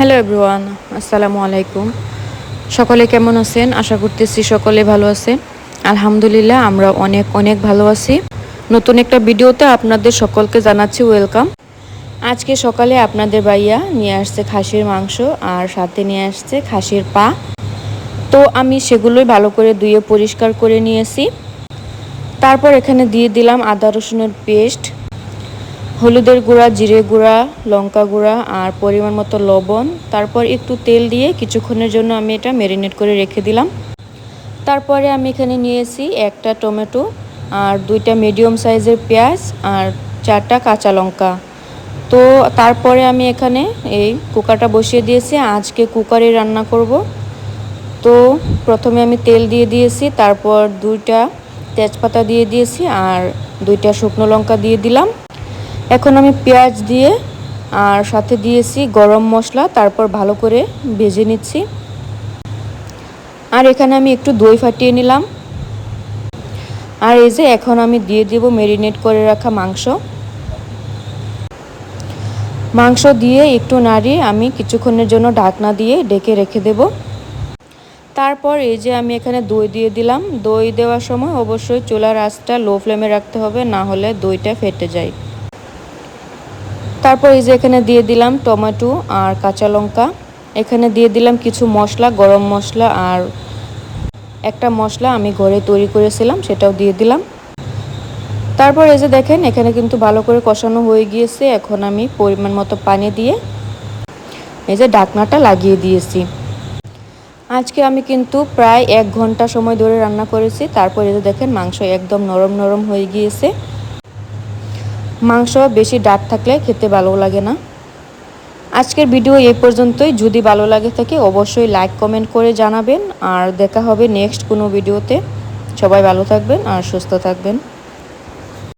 Hello everyone আসসালামু আলাইকুম সকলে কেমন আছেন? আশা করতেছি সকলে ভালো আছেন। আলহামদুলিল্লাহ, আমরা অনেক অনেক ভালো আছি। নতুন একটা ভিডিওতে আপনাদের সকলকে জানাচ্ছি ওয়েলকাম আজকে সকালে আপনাদের ভাইয়া নিয়ে আসছে খাসির মাংস আর সাথে নিয়ে আসছে খাসির পা। তো আমি সেগুলোই ভালো করে ধুয়ে পরিষ্কার করে নিয়েছি। তারপর এখানে দিয়ে দিলাম আদা রসুনের পেস্ট হলুদের গুঁড়া, জিরে গুঁড়া, লঙ্কা গুঁড়া আর পরিমাণ মতো লবণ। তারপর একটু তেল দিয়ে কিছুক্ষণের জন্য আমি এটা ম্যারিনেট করে রেখে দিলাম। তারপরে আমি এখানে নিয়েছি একটা টমেটো আর দুইটা মিডিয়াম সাইজের পেঁয়াজ আর চারটা কাঁচা লঙ্কা। তো তারপরে আমি এখানে এই কুকারটা বসিয়ে দিয়েছি। আজকে কুকারে রান্না করব। তো প্রথমে আমি তেল দিয়ে দিয়েছি, তারপর দুইটা তেজপাতা দিয়ে দিয়েছি আর দুইটা শুকনো লঙ্কা দিয়ে দিলাম। এখন আমি পেঁয়াজ দিয়ে আর সাথে দিয়েছি গরম মশলা, তারপর ভালো করে ভেজে নিচ্ছি। আর এখানে আমি একটু দই ফাটিয়ে নিলাম। আর এই যে এখন আমি দিয়ে দেব মেরিনেট করে রাখা মাংস। মাংস দিয়ে একটু নাড়িয়ে আমি কিছুক্ষণের জন্য ঢাকনা দিয়ে ডেকে রেখে দেব। তারপর এই যে আমি এখানে দই দিয়ে দিলাম। দই দেওয়ার সময় অবশ্যই চুলার আঁচটা লো ফ্লেমে রাখতে হবে, না হলে দইটা ফেটে যায়। তারপর এই যে এখানে দিয়ে দিলাম টমেটো আর কাঁচা লঙ্কা। এখানে দিয়ে দিলাম কিছু মশলা, গরম মশলা আর একটা মশলা আমি ঘরে তৈরি করেছিলাম, সেটাও দিয়ে দিলাম। তারপর এই যে দেখেন, এখানে কিন্তু ভালো করে কষানো হয়ে গিয়েছে। এখন আমি পরিমাণ মতো পানি দিয়ে এই যে ডাকনাটা লাগিয়ে দিয়েছি। আজকে আমি কিন্তু প্রায় এক ঘণ্টা সময় ধরে রান্না করেছি। তারপর এই যে দেখেন, মাংস একদম নরম নরম হয়ে গিয়েছে। মাংস বেশি ডাক থাকলে খেতে ভালো লাগে না। আজকের ভিডিও এই পর্যন্তই। যদি ভালো লাগে থাকে, অবশ্যই লাইক কমেন্ট করে জানাবেন। আর দেখা হবে নেক্সট কোনো ভিডিওতে। সবাই ভালো থাকবেন আর সুস্থ থাকবেন।